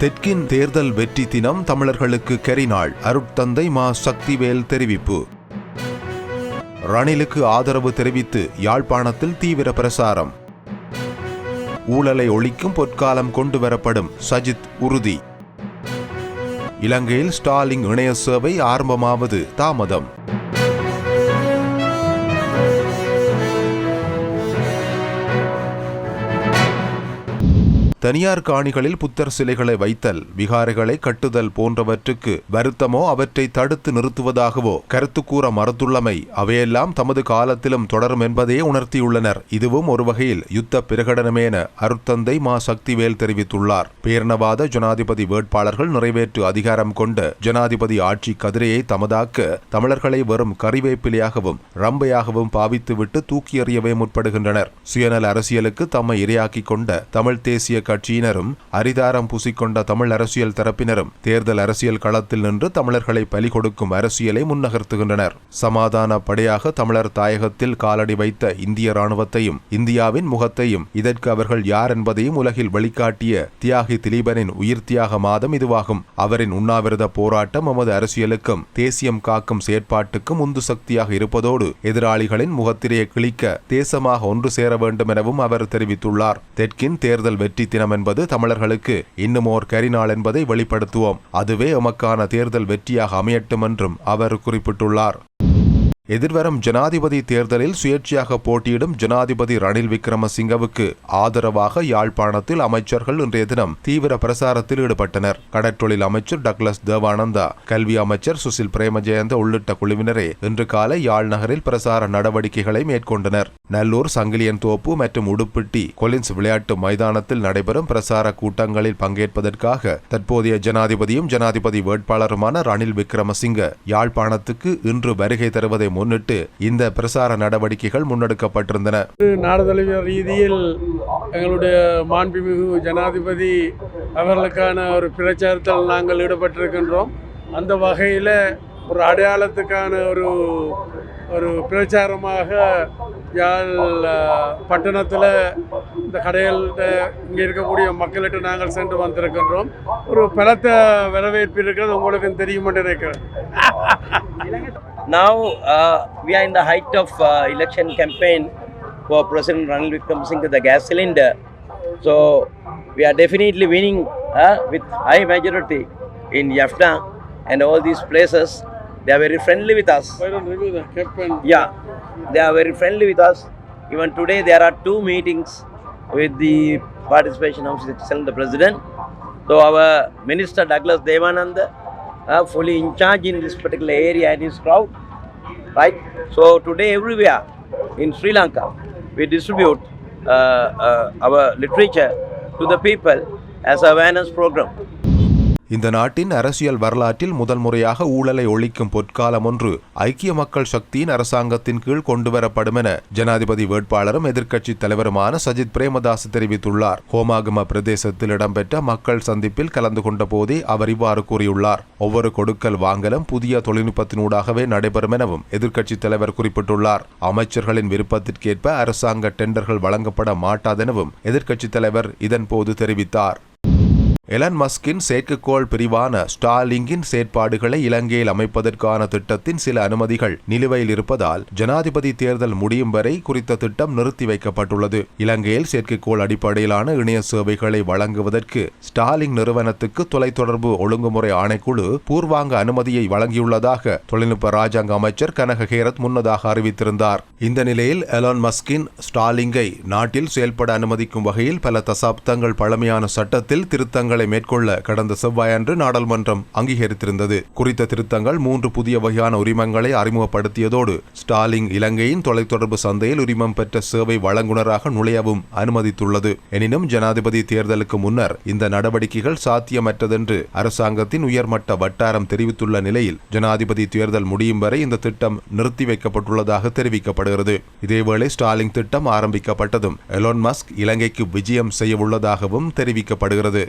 தெற்கின் தேர்தல் வெற்றி தினம் தமிழர்களுக்கு கரிநாள். அருட்தந்தை மா சக்திவேல் தெரிவிப்பு. ரணிலுக்கு ஆதரவு தெரிவித்து யாழ்ப்பாணத்தில் தீவிர பிரசாரம். ஊழலை ஒழிக்கும் பொற்காலம் கொண்டு வரப்படும் சஜித் உறுதி. இலங்கையில் ஸ்டாலிங் இணைய சேவை ஆரம்பமாவது தாமதம். தனியார் காணிகளில் புத்தர் சிலைகளை வைத்தல் விகாரைகளை கட்டுதல் போன்றவற்றுக்கு வருத்தமோ அவற்றை தடுத்து நிறுத்துவதாகவோ கருத்து கூற மறுத்துள்ளமை அவையெல்லாம் தமது காலத்திலும் தொடரும் என்பதையே உணர்த்தியுள்ளனர். இதுவும் ஒரு வகையில் யுத்த பிரகடனமே என அருத்தந்தை மா சக்திவேல் தெரிவித்துள்ளார். பேரணவாத ஜனாதிபதி வேட்பாளர்கள் நிறைவேற்று அதிகாரம் கொண்ட ஜனாதிபதி ஆட்சி கதிரையை தமதாக்க தமிழர்களை வெறும் கறிவேப்பிலையாகவும் ரம்பையாகவும் பாவித்துவிட்டு தூக்கி எறியவே முற்படுகின்றனர். சுயநல அரசியலுக்கு தம்மை இரையாக்கிக் கொண்ட தமிழ் தேசிய கட்சியினரும் அரிதாரம் பூசிக்கொண்ட தமிழ் அரசியல் தரப்பினரும் தேர்தல் அரசியல் களத்தில் நின்று தமிழர்களை பலி கொடுக்கும் அரசியலை முன்னகர்த்துகின்றனர். சமாதான படையாக தமிழர் தாயகத்தில் காலடி வைத்த இந்திய ராணுவத்தையும் இந்தியாவின் முகத்தையும் இதற்கு அவர்கள் யார் என்பதையும் உலகில் வெளிக்காட்டிய தியாகி திலீபனின் உயிர் தியாக மாதம் இதுவாகும். அவரின் உண்ணாவிரத போராட்டம் நமது அரசியலுக்கும் தேசியம் காக்கும் செயற்பாட்டுக்கும் உந்து சக்தியாக இருப்பதோடு எதிராளிகளின் முகத்திரையை கிழிக்க தேசமாக ஒன்று சேர வேண்டும் எனவும் அவர் தெரிவித்துள்ளார். தெற்கின் தேர்தல் வெற்றி தினம் என்பது தமிழர்களுக்கு இன்னும் ஓர் கரிநாள் என்பதை வெளிப்படுத்துவோம். அதுவே எமக்கான தேர்தல் வெற்றியாக அமையட்டும் என்றும் அவர் குறிப்பிட்டுள்ளார். எதிர்வரும் ஜனாதிபதி தேர்தலில் சுயேட்சையாக போட்டியிடும் ஜனாதிபதி ரணில் விக்ரமசிங்கவுக்கு ஆதரவாக யாழ்ப்பாணத்தில் அமைச்சர்கள் இன்றைய தினம் தீவிர பிரசாரத்தில் ஈடுபட்டனர். கடற்றொழில் அமைச்சர் டக்ளஸ் தேவானந்தா கல்வி அமைச்சர் சுசில் பிரேமஜெயந்த உள்ளிட்ட குழுவினரே இன்று காலை யாழ் நகரில் பிரசார நடவடிக்கைகளை மேற்கொண்டனர். நல்லூர் சங்கிலியன் தோப்பு மற்றும் உடுப்பிட்டி கொலின்ஸ் விளையாட்டு மைதானத்தில் நடைபெறும் பிரசார கூட்டங்களில் பங்கேற்பதற்காக தற்போதைய ஜனாதிபதியும் ஜனாதிபதி வேட்பாளருமான ரணில் விக்ரமசிங்க யாழ்ப்பாணத்துக்கு இன்று வருகை தருவதை முன்னிட்டு இந்த பிரசார நடவடிக்கைகள் முன்னெடுக்கப்பட்டிருந்தன. நாடுதழுவிய ரீதியில் எங்களுடைய மாண்புமிகு ஜனாதிபதி அவர்களுக்கான ஒரு பிரச்சாரத்தில் நாங்கள் ஈடுபட்டிருக்கின்றோம். அந்த வகையில் ஒரு அடையாளத்துக்கான ஒரு ஒரு பிரச்சாரமாக யாழ் பட்டணத்தில் இந்த கடைகள்கிட்ட இங்கே இருக்கக்கூடிய மக்கள்கிட்ட நாங்கள் சென்று வந்திருக்கின்றோம் ஒரு பலத்த வரவேற்பு இருக்கிறது உங்களுக்கு தெரியும் என்று நினைக்கிறேன் Now uh, we are in the height of uh, election campaign for President Ranil Wickremesinghe the gas cylinder. So we are definitely winning uh, with high majority in Jaffna and all these places. They are very friendly with us. Why don't review the campaign? Yeah, they are very friendly with us. Even today there are two meetings with the participation of the President. So our Minister Douglas Devananda uh, fully in charge in this particular area and his crowd, right? So today everywhere in Sri Lanka we distribute uh, uh, our literature to the people as awareness program. இந்த நாட்டின் அரசியல் வரலாற்றில் முதல் முறையாக ஊழலை ஒழிக்கும் பொற்காலம் ஒன்று ஐக்கிய மக்கள் சக்தியின் அரசாங்கத்தின் கீழ் கொண்டுவரப்படும் என ஜனாதிபதி வேட்பாளரும் எதிர்க்கட்சித் தலைவருமான சஜித் பிரேமதாஸ் தெரிவித்துள்ளார். ஹோமாகம பிரதேசத்தில் இடம்பெற்ற மக்கள் சந்திப்பில் கலந்து கொண்ட போதே அவர் இவ்வாறு கூறியுள்ளார். ஒவ்வொரு கொடுக்கல் வாங்கலும் புதிய தொழில்நுட்பத்தினூடாகவே நடைபெறும் எனவும் எதிர்க்கட்சித் தலைவர் குறிப்பிட்டுள்ளார். அமைச்சர்களின் விருப்பத்திற்கேற்ப அரசாங்க டெண்டர்கள் வழங்கப்பட மாட்டாதெனவும் எதிர்க்கட்சித் தலைவர் இதன்போது தெரிவித்தார். எலன் மஸ்கின் செயற்கைக்கோள் பிரிவான ஸ்டார்லிங்கின் செயற்பாடுகளை இலங்கையில் அமைப்பதற்கான திட்டத்தின் சில அனுமதிகள் நிலுவையில் இருப்பதால் ஜனாதிபதி தேர்தல் முடியும் வரை குறித்த திட்டம் நிறுத்தி வைக்கப்பட்டுள்ளது. இலங்கையில் செயற்கைக்கோள் அடிப்படையிலான இணைய சேவைகளை வழங்குவதற்கு ஸ்டாலிங் நிறுவனத்துக்கு தொலைத்தொடர்பு ஒழுங்குமுறை ஆணைக்குழு பூர்வாங்க அனுமதியை வழங்கியுள்ளதாக தொழில்நுட்ப ராஜாங்க அமைச்சர் கனக ஹேரத் முன்னதாக அறிவித்திருந்தார். இந்த நிலையில் எலான் மஸ்கின் ஸ்டாலிங்கை நாட்டில் செயல்பட அனுமதிக்கும் வகையில் பல தசாப்தங்கள் பழமையான சட்டத்தில் திருத்தங்கள் திருத்தங்களை மேற்கொள்ள கடந்த செவ்வாயன்று நாடாளுமன்றம் அங்கீகரித்திருந்தது. குறித்த திருத்தங்கள் மூன்று புதிய வகையான உரிமங்களை அறிமுகப்படுத்தியதோடு ஸ்டாலிங் இலங்கையின் தொலைத்தொடர்பு சந்தையில் உரிமம் பெற்ற சேவை வழங்குனராக நுழையவும் அனுமதித்துள்ளது. எனினும் ஜனாதிபதி தேர்தலுக்கு முன்னர் இந்த நடவடிக்கைகள் சாத்தியமற்றதென்று அரசாங்கத்தின் உயர்மட்ட வட்டாரம் தெரிவித்துள்ள நிலையில் ஜனாதிபதி தேர்தல் முடியும் வரை இந்த திட்டம் நிறுத்தி வைக்கப்பட்டுள்ளதாக தெரிவிக்கப்படுகிறது. இதேவேளை ஸ்டாலிங் திட்டம் ஆரம்பிக்கப்பட்டதும் எலோன் மஸ்க் இலங்கைக்கு விஜயம் செய்ய உள்ளதாகவும் தெரிவிக்கப்படுகிறது.